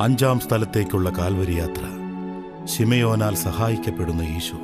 അഞ്ചാം സ്ഥലത്തേക്കുള്ള കാൽവരി യാത്ര ശിമയോനാൽ സഹായിക്കപ്പെടുന്ന ഈശോ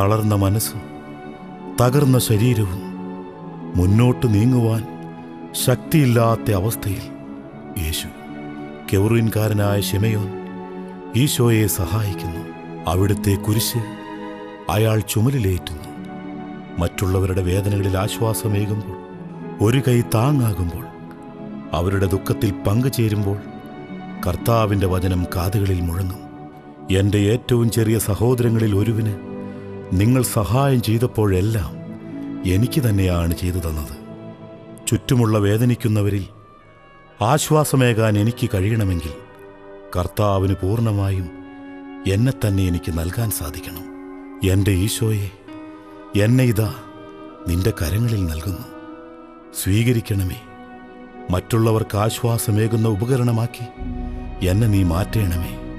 തളർന്ന മനസ്സ് തകർന്ന ശരീരവും മുന്നോട്ട് നീങ്ങുവാൻ ശക്തിയില്ലാത്ത അവസ്ഥയിൽ യേശു കെവറിൻകാരനായ ഷിമയോൻ ഈശോയെ സഹായിക്കുന്നു. അവിടുത്തെ കുരിശ് അയാൾ ചുമലിലേറ്റുന്നു. മറ്റുള്ളവരുടെ വേദനകളിൽ ആശ്വാസമേകുമ്പോൾ ഒരു കൈ താങ്ങാകുമ്പോൾ അവരുടെ ദുഃഖത്തിൽ പങ്കുചേരുമ്പോൾ കർത്താവിന്റെ വചനം കാതുകളിൽ മുഴങ്ങും. എന്റെ ഏറ്റവും ചെറിയ സഹോദരങ്ങളിൽ ഒരുവിന് നിങ്ങൾ സഹായം ചെയ്തപ്പോഴെല്ലാം എനിക്ക് തന്നെയാണ് ചെയ്തു തന്നത്. ചുറ്റുമുള്ള വേദനിക്കുന്നവരിൽ ആശ്വാസമേകാൻ എനിക്ക് കഴിയണമെങ്കിൽ കർത്താവിന് പൂർണമായും എന്നെ തന്നെ എനിക്ക് നൽകാൻ സാധിക്കണം. എന്റെ ഈശോയെ എന്നെ ഇതാ നിന്റെ കരങ്ങളിൽ നൽകുന്നു. സ്വീകരിക്കണമേ. മറ്റുള്ളവർക്ക് ആശ്വാസമേകുന്ന ഉപകരണമാക്കി എന്നെ നീ മാറ്റേണമേ.